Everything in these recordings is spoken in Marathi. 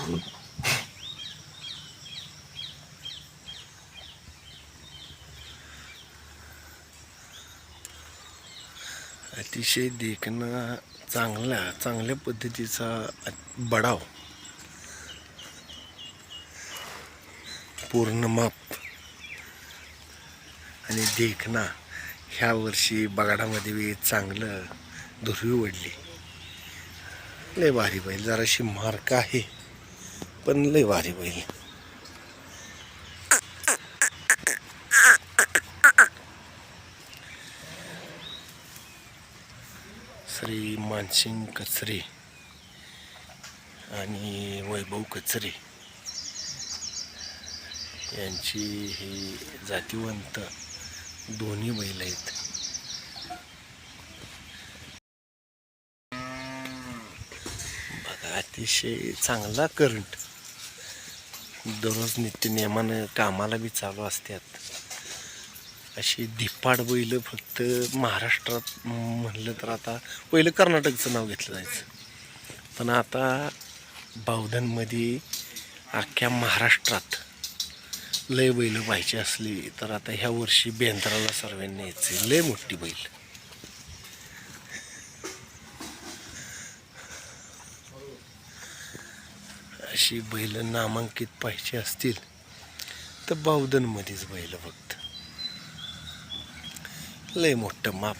अतिशय देखणं चांगला चांगल्या पद्धतीचा बडाव. पूर्ण माप आणि देखणा ह्या वर्षी बगाडामध्ये चांगलं धुरवी वडली. लय भारी बैल जराशी मार्क आहे. पण लय भारी बैल. श्री मानसिंग कचरे आणि वैभव कचरे यांची ही जातीवंत दोन्ही बैल आहेत. बघा अतिशय चांगला करंट. दररोज नित्यनियमानं कामाला बी चालू असतात अशी धिप्पाड बैल फक्त महाराष्ट्रात म्हणलं तर आता पहिलं कर्नाटकचं नाव घेतलं जायचं. पण आता बावधनमध्ये अख्ख्या महाराष्ट्रात लय बैल पाहिजे असली तर आता ह्या वर्षी बेंद्राला सर्वांनी यायचे लय मोठी बैल. अशी बैल नामांकित पाहिजे असतील तर बावधनमध्येच बैल फक्त. लय मोठं माप.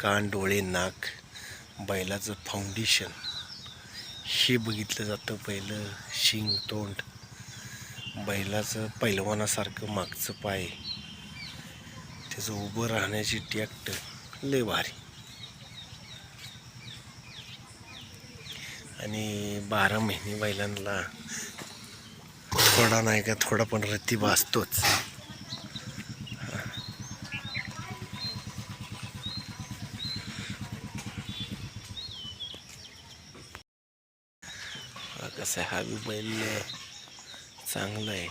कान डोळे नाक बैलाचं फाउंडेशन हे बघितलं जातं पहिलं शिंग तोंड. बैलाचं पैलवानासारखं मागचं पाय. त्याचं उभं राहण्याची टॅक्ट लय भारी. आणि बारा महिने बैलांना थोडा नाही का थोडा पण रती भासतोच कसं आहे? हा बी बैल चांगलं आहे.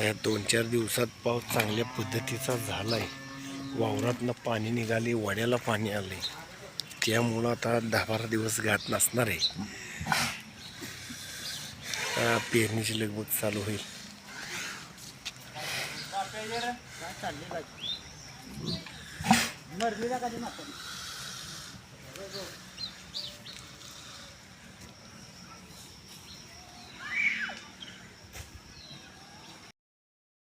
या दोन चार दिवसात पाऊस चांगल्या पद्धतीचा झाला आहे वावरातनं पाणी निघाले वड्याला पाणी आले. त्यामुळं आता दहा बारा दिवस घात नसणार आहे. पेरणीची लगबग चालू होईल. मरलीला कधी